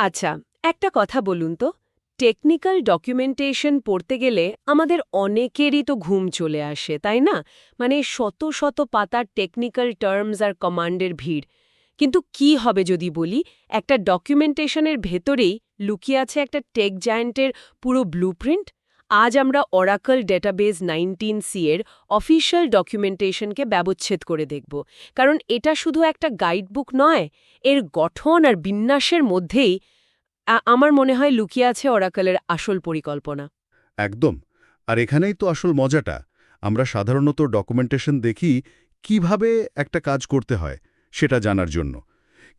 আচ্ছা একটা কথা বলুন তো। টেকনিক্যাল ডকুমেন্টেশন পড়তে গেলে আমাদের অনেকেরই তো ঘুম চলে আসে, তাই না? মানে শত শত পাতার টেকনিক্যাল টার্মস আর কমান্ডের ভিড়। কিন্তু কি হবে যদি বলি, একটা ডকুমেন্টেশনের ভেতরেই লুকিয়ে আছে একটা টেক জায়েন্টের পুরো ব্লুপ্রিন্ট? আজ আমরা অরাকল ডেটাবেজ নাইনটিন সি এর অফিসিয়াল ডকুমেন্টেশনকে ব্যবচ্ছেদ করে দেখব। কারণ এটা শুধু একটা গাইডবুক নয়, এর গঠন আর বিন্যাসের মধ্যেই আমার মনে হয় লুকিয়ে আছে অরাকলের আসল পরিকল্পনা। একদম, আর এখানেই তো আসল মজাটা। আমরা সাধারণত ডকুমেন্টেশন দেখি কীভাবে একটা কাজ করতে হয়, সেটা জানার জন্য।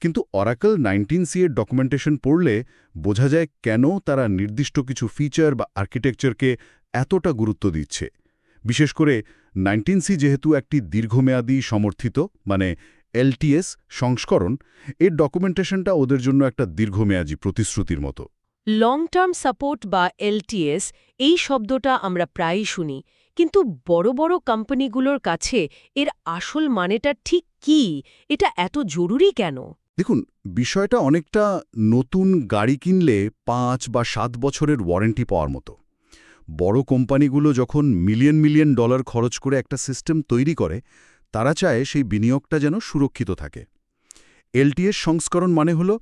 কিন্তু অরাকল নাইনটিন সি এর ডকুমেন্টেশন পড়লে বোঝা যায় কেন তারা নির্দিষ্ট কিছু ফিচার বা আর্কিটেকচারকে এতটা গুরুত্ব দিচ্ছে। বিশেষ করে নাইনটিন সি যেহেতু একটি দীর্ঘমেয়াদী সমর্থিত মানে এলটিএস সংস্করণ, এর ডকুমেন্টেশনটা ওদের জন্য একটা দীর্ঘমেয়াদী প্রতিশ্রুতির মতো। লং টার্ম সাপোর্ট বা এলটিএস এই শব্দটা আমরা প্রায়ই শুনি, কিন্তু বড় বড় কোম্পানিগুলোর কাছে এর আসল মানেটা ঠিক কি? এটা এত জরুরি কেন? দেখুন, বিষয়টা অনেকটা নতুন গাড়ি কিনলে পাঁচ বা সাত বছরের ওয়ারেন্টি পাওয়ার মতো। বড় কোম্পানিগুলো যখন মিলিয়ন মিলিয়ন ডলার খরচ করে একটা সিস্টেম তৈরি করে, তারা চায় সেই বিনিয়োগটা যেন সুরক্ষিত থাকে। এলটিএস সংস্করণ মানে হলো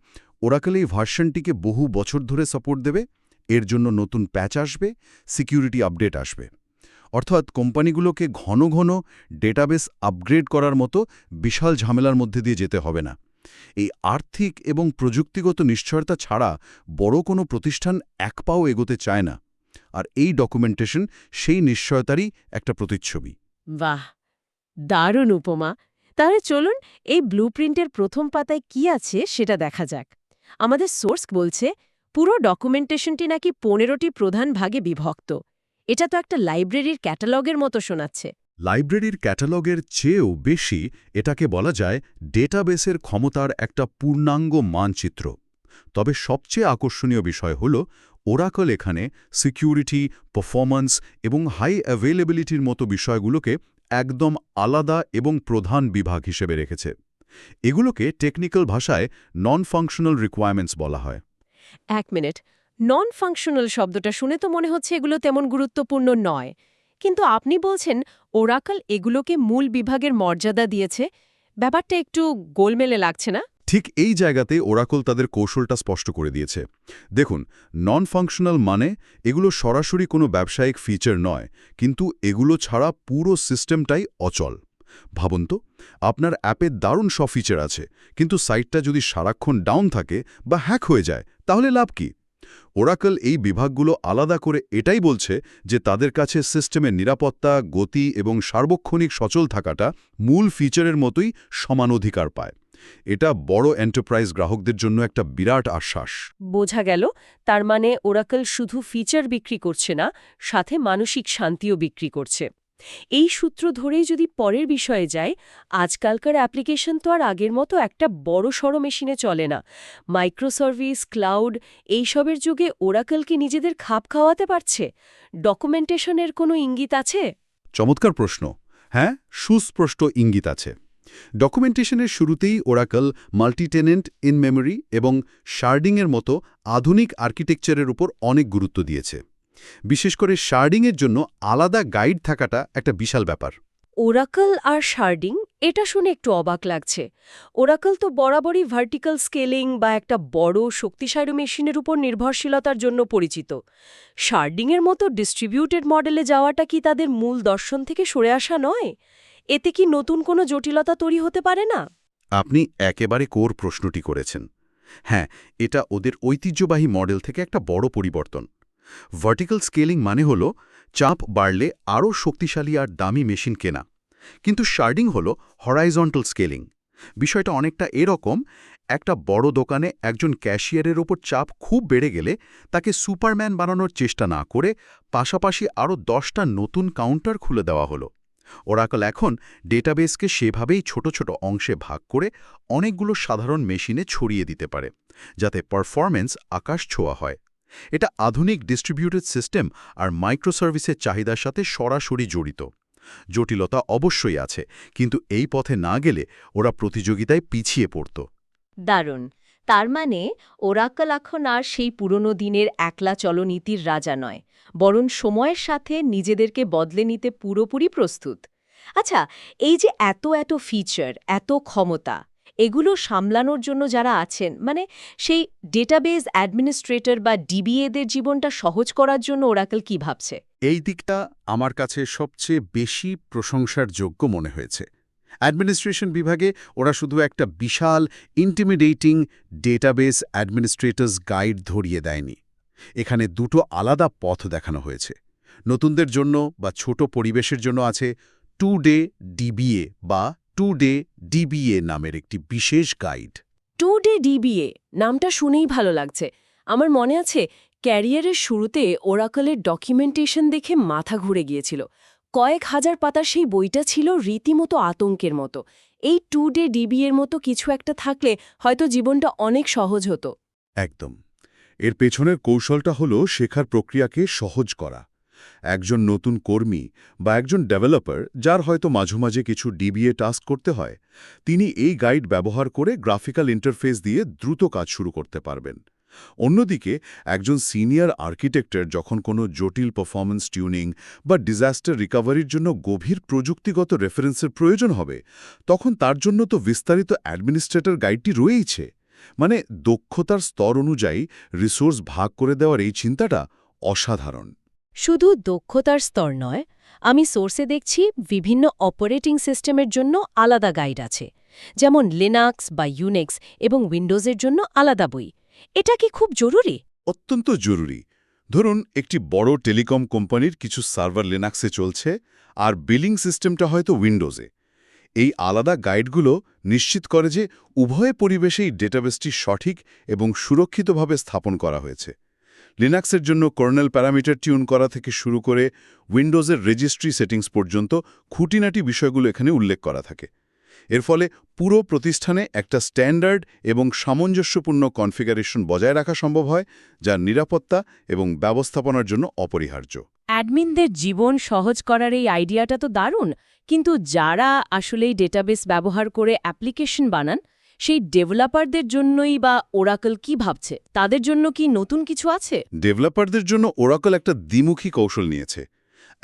ওরাকেল এই ভার্সনটিকে বহু বছর ধরে সাপোর্ট দেবে, এর জন্য নতুন প্যাচ আসবে সিকিউরিটি আপডেট আসবে। অর্থাৎ কোম্পানিগুলোকে ঘন ঘন ডেটাবেস আপগ্রেড করার মতো বিশাল ঝামেলার মধ্যে দিয়ে যেতে হবে না। এই আর্থিক এবং প্রযুক্তিগত নিশ্চয়তা ছাড়া বড় কোনো প্রতিষ্ঠান এক পাও এগোতে চায় না। আর এই ডকুমেন্টেশন সেই নিশ্চয়তারই একটা প্রতিচ্ছবি। বাহ! দারুণ উপমা। তাহলে চলুন এই ব্লুপ্রিন্টের প্রথম পাতায় কি আছে সেটা দেখা যাক। আমাদের সোর্স বলছে, পুরো ডকুমেন্টেশনটি নাকি পনেরোটি প্রধান ভাগে বিভক্ত। এটা তো একটা লাইব্রেরির ক্যাটালগের মতো শোনাচ্ছে। লাইব্রেরির ক্যাটালগের চেয়েও বেশি এটাকে বলা যায় ডেটাবেসের ক্ষমতার একটা পূর্ণাঙ্গ মানচিত্র। তবে সবচেয়ে আকর্ষণীয় বিষয় হল, ওরাকল এখানে সিকিউরিটি, পারফরম্যান্স এবং হাই অ্যাভেলেবিলিটির মতো বিষয়গুলোকে একদম আলাদা এবং প্রধান বিভাগ হিসেবে রেখেছে। এগুলোকে টেকনিক্যাল ভাষায় নন ফাংশনাল রিকোয়ারমেন্টস বলা হয়। এক মিনিট নন ফাংশনাল শব্দটা শুনে তো মনে হচ্ছে এগুলো তেমন গুরুত্বপূর্ণ নয়। কিন্তু আপনি বলছেন ওরাকল এগুলোকে মূল বিভাগের মর্যাদা দিয়েছে। ব্যাপারটা একটু গোলমেলে লাগছে না? ঠিক এই জায়গাতে ওরাকল তাদের কৌশলটা স্পষ্ট করে দিয়েছে। দেখুন নন ফাংশনাল মানে এগুলো সরাসরি কোনো ব্যবসায়িক ফিচার নয়, কিন্তু এগুলো ছাড়া পুরো সিস্টেমটাই অচল। ভাবুন তো, আপনার অ্যাপে দারুণ সব ফিচার আছে, কিন্তু সাইটটা যদি সারাক্ষণ ডাউন থাকে বা হ্যাক হয়ে যায়, তাহলে লাভ কি? ওরাকল এই বিভাগগুলো আলাদা করে এটাই বলছে যে তাদের কাছে সিস্টেমের নিরাপত্তা, গতি এবং সার্বক্ষণিক সচল থাকাটা মূল ফিচারের মতোই সমান অধিকার পায়। এটা বড় এন্টারপ্রাইজ গ্রাহকদের জন্য একটা বিরাট আশ্বাস। বোঝা গেল, তার মানে ওরাকল শুধু ফিচার বিক্রি করছে না, সাথে মানসিক শান্তিও বিক্রি করছে। এই সূত্র ধরেই যদি পরের বিষয়ে যায় আজকালকার অ্যাপ্লিকেশন তো আর আগের মতো একটা বড় সড় মেশিনে চলে না। মাইক্রোসার্ভিস, ক্লাউড এইসবের যুগে ওরাকল কি নিজেদের খাপ খাওয়াতে পারছে? ডকুমেন্টেশনের কোনো ইঙ্গিত আছে? চমৎকার প্রশ্ন। হ্যাঁ সুস্পষ্ট ইঙ্গিত আছে। ডকুমেন্টেশনের শুরুতেই ওরাকল মাল্টিটেনেন্ট ইন মেমোরি এবং শার্ডিংয়ের মতো আধুনিক আর্কিটেকচারের উপর অনেক গুরুত্ব দিয়েছে। বিশেষ করে শার্ডিংয়ের জন্য আলাদা গাইড থাকাটা একটা বিশাল ব্যাপার। ওরাকল আর শার্ডিং এটা শুনে একটু অবাক লাগছে। ওরাকল তো বরাবরই ভার্টিক্যাল স্কেলিং বা একটা বড় শক্তিশালী মেশিনের উপর নির্ভরশীলতার জন্য পরিচিত। শার্ডিংয়ের মতো ডিস্ট্রিবিউটেড মডেলে যাওয়াটা কি তাদের মূল দর্শন থেকে সরে আসা নয়? এতে কি নতুন কোনো জটিলতা তৈরি হতে পারে না? আপনি একেবারে কোর প্রশ্নটি করেছেন। হ্যাঁ এটা ওদের ঐতিহ্যবাহী মডেল থেকে একটা বড় পরিবর্তন। ভার্টিক্যাল স্কেলিং মানে হল চাপ বাড়লে আরও শক্তিশালী আর দামি মেশিন কেনা। কিন্তু শার্ডিং হল হরাইজন্টাল স্কেলিং বিষয়টা অনেকটা এরকম, একটা বড় দোকানে একজন ক্যাশিয়ারের ওপর চাপ খুব বেড়ে গেলে তাকে সুপারম্যান বানানোর চেষ্টা না করে পাশাপাশি আরও দশটা নতুন কাউন্টার খুলে দেওয়া হলো। ওরাকল এখন ডেটাবেসকে সেভাবেই ছোট ছোট অংশে ভাগ করে অনেকগুলো সাধারণ মেশিনে ছড়িয়ে দিতে পারে, যাতে পারফরম্যান্স আকাশ ছোঁয়া হয়। এটা আধুনিক ডিস্ট্রিবিউটেড সিস্টেম আর মাইক্রোসার্ভিসের চাহিদার সাথে সরাসরি জড়িত। জটিলতা অবশ্যই আছে, কিন্তু এই পথে না গেলে ওরা প্রতিযোগিতায় পিছিয়ে পড়ত। দারুণ। তার মানে ওরাকল এখন আর সেই পুরনো দিনের একলা চলনীতির রাজা নয়, বরং সময়ের সাথে নিজেদেরকে বদলে নিতে পুরোপুরি প্রস্তুত। আচ্ছা এই যে এত এত ফিচার এত ক্ষমতা এগুলো সামলানোর জন্য যারা আছেন মানে সেই ডেটাবেজ অ্যাডমিনিস্ট্রেটর বা ডিবিএদের জীবনটা সহজ করার জন্য ওরাকল কি ভাবছে? এই দিকটা আমার কাছে সবচেয়ে বেশি প্রশংসার যোগ্য মনে হয়েছে। অ্যাডমিনিস্ট্রেশন বিভাগে ওরা শুধু একটা বিশাল ইন্টিমিডেটিং ডেটাবেস অ্যাডমিনিস্ট্রেটর্স গাইড ধরিয়ে দেয়নি। এখানে দুটো আলাদা পথ দেখানো হয়েছে। নতুনদের জন্য বা ছোট পরিবেশের জন্য আছে টু ডে ডিবিএ বা টু ডে ডিবিএ নামের একটি বিশেষ গাইড টু ডে ডিবিএ নামটা শুনেই ভালো লাগছে। আমার মনে আছে ক্যারিয়ারের শুরুতে ওরাকলের ডকুমেন্টেশন দেখে মাথা ঘুরে গিয়েছিল। কয়েক হাজার পাতার সেই বইটা ছিল রীতিমতো আতঙ্কের মতো। এই টু ডে ডিবিএর মতো কিছু একটা থাকলে হয়তো জীবনটা অনেক সহজ হতো। একদম। এর পেছনের কৌশলটা হল শেখার প্রক্রিয়াকে সহজ করা। একজন নতুন কর্মী বা একজন ডেভেলপার যার হয়তো মাঝে মাঝে কিছু ডিবিএ টাস্ক করতে হয়, তিনি এই গাইড ব্যবহার করে গ্রাফিক্যাল ইন্টারফেস দিয়ে দ্রুত কাজ শুরু করতে পারবেন। অন্যদিকে, একজন সিনিয়র আর্কিটেক্টের যখন কোনো জটিল পারফরম্যান্স টিউনিং বা ডিজাস্টার রিকভারির জন্য গভীর প্রযুক্তিগত রেফারেন্সের প্রয়োজন হবে, তখন তার জন্য তো বিস্তারিত অ্যাডমিনিস্ট্রেটর গাইডটি রয়েইছে। মানে দক্ষতার স্তর অনুযায়ী রিসোর্স ভাগ করে দেওয়ার এই চিন্তাটা অসাধারণ। শুধু দক্ষতার স্তর নয়, আমি সোর্সে দেখছি বিভিন্ন অপারেটিং সিস্টেমের জন্য আলাদা গাইড আছে, যেমন লিনাক্স বা ইউনেক্স এবং উইন্ডোজের জন্য আলাদা বই। এটা কি খুব জরুরি? অত্যন্ত জরুরি। ধরুন, একটি বড় টেলিকম কোম্পানির কিছু সার্ভার লিনাক্সে চলছে আর বিলিং সিস্টেমটা হয়তো উইন্ডোজে। এই আলাদা গাইডগুলো নিশ্চিত করে যে উভয় পরিবেশেই ডেটাবেসটি সঠিক এবং সুরক্ষিতভাবে স্থাপন করা হয়েছে। লিনাক্সের জন্য কর্নেল প্যারামিটার টিউন করা থেকে শুরু করে উইন্ডোজের রেজিস্ট্রি সেটিংস পর্যন্ত খুঁটিনাটি বিষয়গুলো এখানে উল্লেখ করা থাকে। এর ফলে পুরো প্রতিষ্ঠানে একটা স্ট্যান্ডার্ড এবং সামঞ্জস্যপূর্ণ কনফিগারেশন বজায় রাখা সম্ভব হয়, যা নিরাপত্তা এবং ব্যবস্থাপনার জন্য অপরিহার্য। অ্যাডমিনদের জীবন সহজ করার এই আইডিয়াটা তো দারুণ, কিন্তু যারা আসলেই ডেটাবেস ব্যবহার করে অ্যাপ্লিকেশন বানান সেই ডেভেলপারদের জন্যই বা ওরাকল কি ভাবছে? তাদের জন্য কি নতুন কিছু আছে? ডেভেলপারদের জন্য ওরাকল একটা দ্বিমুখী কৌশল নিয়েছে।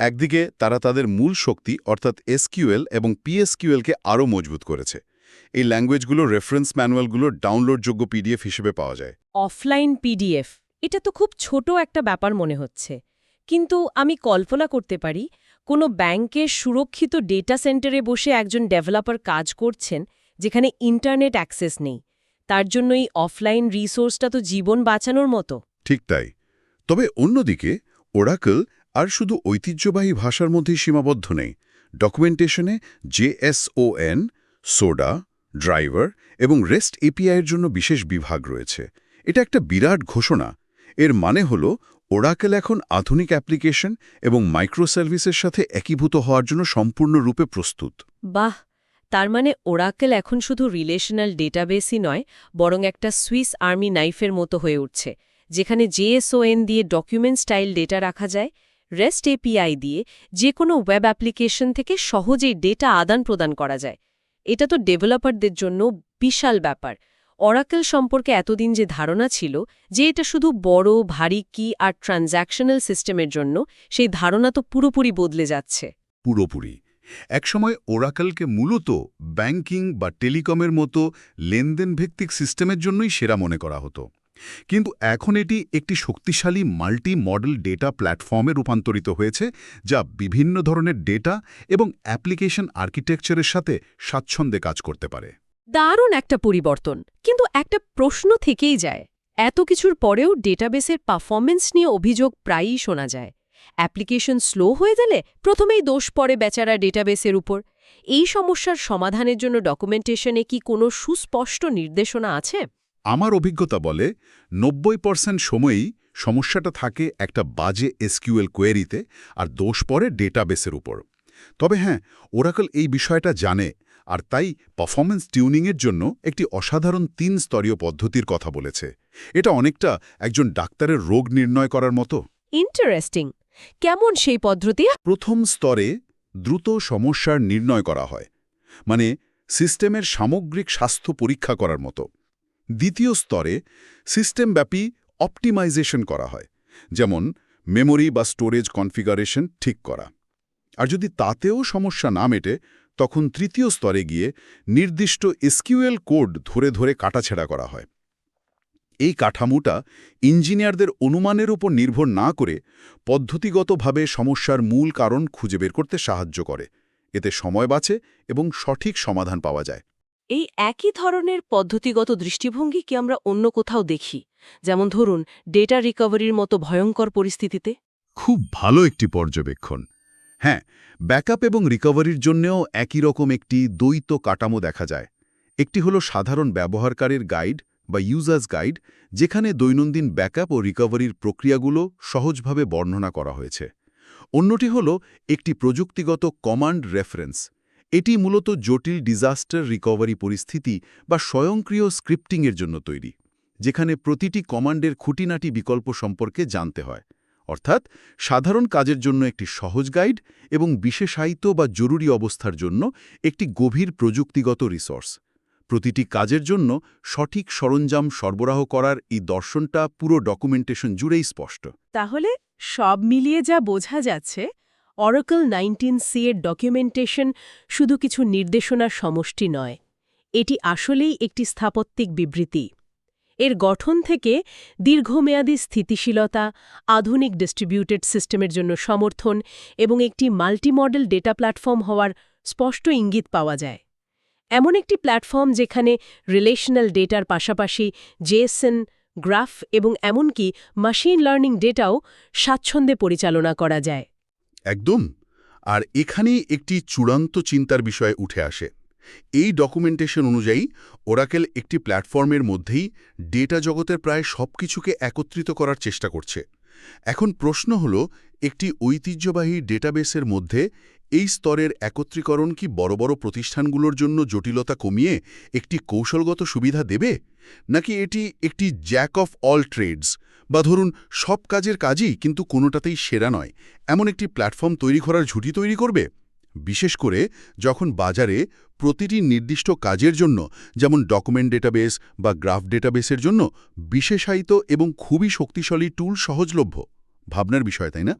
একদিকে তারা তাদের মূল শক্তি অর্থাৎ এসকিউএল এবং পিএসকিউএলকে আরও মজবুত করেছে। এই ল্যাঙ্গুয়েজগুলো রেফারেন্স ম্যানুয়ালগুলো ডাউনলোডযোগ্য পিডিএফ হিসেবে পাওয়া যায়। অফলাইন পিডিএফ এটা তো খুব ছোট একটা ব্যাপার মনে হচ্ছে। কিন্তু আমি কল্পনা করতে পারি কোনো ব্যাংকের সুরক্ষিত ডেটা সেন্টারে বসে একজন ডেভেলপার কাজ করছেন যেখানে ইন্টারনেট অ্যাক্সেস নেই। তার জন্য এই অফলাইন রিসোর্সটা তো জীবন বাঁচানোর মতো। ঠিক তাই। তবে অন্যদিকে ওরাকল আর শুধু ঐতিহ্যবাহী ভাষার মধ্যেই সীমাবদ্ধ নেই। ডকুমেন্টেশনে জেএসওএন সোডা ড্রাইভার এবং রেস্ট এপিআইয়ের জন্য বিশেষ বিভাগ রয়েছে। এটা একটা বিরাট ঘোষণা। এর মানে হল ওরাকেল এখন আধুনিক অ্যাপ্লিকেশন এবং মাইক্রোসার্ভিসের সাথে একীভূত হওয়ার জন্য সম্পূর্ণরূপে প্রস্তুত। বাহ! তার মানে ওরাকেল এখন শুধু রিলেশনাল ডেটাবেসই নয়, বরং একটা সুইস আর্মি নাইফের মতো হয়ে উঠছে, যেখানে জেএসওএন দিয়ে ডকুমেন্ট স্টাইল ডেটা রাখা যায়, রেস্ট এপিআই দিয়ে যে কোনো ওয়েব অ্যাপ্লিকেশন থেকে সহজেই ডেটা আদান প্রদান করা যায়। এটা তো ডেভেলপারদের জন্য বিশাল ব্যাপার। অরাকেল সম্পর্কে এতদিন যে ধারণা ছিল, যে এটা শুধু বড়, ভারী কি আর ট্রানজ্যাকশনাল সিস্টেমের জন্য, সেই ধারণা তো পুরোপুরি বদলে যাচ্ছে। পুরোপুরি। একসময় ওরাকেলকে মূলত ব্যাংকিং বা টেলিকমের মতো লেনদেন ভিত্তিক সিস্টেমের জন্যই সেরা মনে করা হতো। কিন্তু এখন এটি একটি শক্তিশালী মাল্টি মডেল ডেটা প্ল্যাটফর্মে রূপান্তরিত হয়েছে, যা বিভিন্ন ধরনের ডেটা এবং অ্যাপ্লিকেশন আর্কিটেকচারের সাথে স্বাচ্ছন্দ্যে কাজ করতে পারে। দারুণ একটা পরিবর্তন, কিন্তু একটা প্রশ্ন থেকেই যায়, এত কিছুর পরেও ডেটাবেসের পারফরমেন্স নিয়ে অভিযোগ প্রায়ই শোনা যায়। অ্যাপ্লিকেশন স্লো হয়ে গেলে প্রথমেই দোষ পড়ে বেচারা ডেটাবেসের উপর। এই সমস্যার সমাধানের জন্য ডকুমেন্টেশনে কি কোনো সুস্পষ্ট নির্দেশনা আছে? আমার অভিজ্ঞতা বলে নব্বই পার্সেন্ট সময়ই সমস্যাটা থাকে একটা বাজে এসকিউএল কোয়েরিতে আর দোষ পড়ে ডেটাবেসের উপর। তবে হ্যাঁ ওরাকল এই বিষয়টা জানে আর তাই পারফরমেন্স টিউনিংয়ের জন্য একটি অসাধারণ তিন স্তরীয় পদ্ধতির কথা বলেছে। এটা অনেকটা একজন ডাক্তারের রোগ নির্ণয় করার মতো। ইন্টারেস্টিং। কেমন সেই পদ্ধতি? প্রথম স্তরে দ্রুত সমস্যার নির্ণয় করা হয় মানে সিস্টেমের সামগ্রিক স্বাস্থ্য পরীক্ষা করার মতো। দ্বিতীয় স্তরে সিস্টেমব্যাপী অপটিমাইজেশন করা হয়, যেমন মেমোরি বা স্টোরেজ কনফিগারেশন ঠিক করা। আর যদি তাতেও সমস্যা না মেটে, তখন তৃতীয় স্তরে গিয়ে নির্দিষ্ট এসকিউএল কোড ধরে ধরে কাটাছেড়া করা হয়। এই কাঠামোটা ইঞ্জিনিয়ারদের অনুমানের উপর নির্ভর না করে পদ্ধতিগতভাবে সমস্যার মূল কারণ খুঁজে বের করতে সাহায্য করে। এতে সময় বাঁচে এবং সঠিক সমাধান পাওয়া যায়। এই একই ধরনের পদ্ধতিগত দৃষ্টিভঙ্গি কি আমরা অন্য কোথাও দেখি? যেমন ধরুন ডেটা রিকভারির মতো ভয়ঙ্কর পরিস্থিতিতে? খুব ভালো একটি পর্যবেক্ষণ। হ্যাঁ ব্যাকআপ এবং রিকভারির জন্যেও একই রকম একটি দ্বৈত কাঠামো দেখা যায়। একটি হলো সাধারণ ব্যবহারকারীর গাইড বা ইউজার্স গাইড যেখানে দৈনন্দিন ব্যাকআপ ও রিকভারির প্রক্রিয়াগুলো সহজভাবে বর্ণনা করা হয়েছে। অন্যটি হল একটি প্রযুক্তিগত কমান্ড রেফারেন্স এটি মূলত জটিল ডিজাস্টার রিকভারি পরিস্থিতি বা স্বয়ংক্রিয় স্ক্রিপ্টিংয়ের জন্য তৈরি, যেখানে প্রতিটি কমান্ডের খুঁটিনাটি বিকল্প সম্পর্কে জানতে হয়। অর্থাৎ সাধারণ কাজের জন্য একটি সহজ গাইড এবং বিশেষায়িত বা জরুরি অবস্থার জন্য একটি গভীর প্রযুক্তিগত রিসোর্স প্রতিটি কাজের জন্য সঠিক সরঞ্জাম সরবরাহ করার এই দর্শনটা পুরো ডকুমেন্টেশন জুড়েই স্পষ্ট। তাহলে সব মিলিয়ে যা বোঝা যাচ্ছে অরাকল নাইনটিন সি এর ডকুমেন্টেশন শুধু কিছু নির্দেশনার সমষ্টি নয়, এটি আসলেই একটি স্থাপত্যিক বিবৃতি। এর গঠন থেকে দীর্ঘমেয়াদী স্থিতিশীলতা, আধুনিক ডিস্ট্রিবিউটেড সিস্টেমের জন্য সমর্থন এবং একটি মাল্টিমডেল ডেটা প্ল্যাটফর্ম হওয়ার স্পষ্ট ইঙ্গিত পাওয়া যায়। এমন একটি প্ল্যাটফর্ম যেখানে রিলেশনাল ডেটার পাশাপাশি জেএসএন গ্রাফ এবং এমনকি মাশিন লার্নিং ডেটাও স্বাচ্ছন্দ্যে পরিচালনা করা যায়। একদম। আর এখানেই একটি চূড়ান্ত চিন্তার বিষয়ে উঠে আসে। এই ডকুমেন্টেশন অনুযায়ী ওরাকেল একটি প্ল্যাটফর্মের মধ্যেই ডেটা জগতের প্রায় সব কিছুকে একত্রিত করার চেষ্টা করছে। এখন প্রশ্ন হল, একটি ঐতিহ্যবাহী ডেটাবেসের মধ্যে এই স্তরের একত্রীকরণ কি বড় বড় প্রতিষ্ঠানগুলোর জন্য জটিলতা কমিয়ে একটি কৌশলগত সুবিধা দেবে? নাকি এটি একটি জ্যাক অফ অল ট্রেডস বা ধরুন, সব কাজের কাজই কিন্তু কোনোটাতেই সেরা নয়। এমন একটি প্ল্যাটফর্ম তৈরি করার ঝুঁটি তৈরি করবে? বিশেষ করে যখন বাজারে প্রতিটি নির্দিষ্ট কাজের জন্য, যেমন ডকুমেন্ট ডেটাবেস বা গ্রাফ ডেটাবেসের জন্য, বিশেষায়িত এবং খুবই শক্তিশালী টুল সহজলভ্য। ভাবনার বিষয়, তাই না?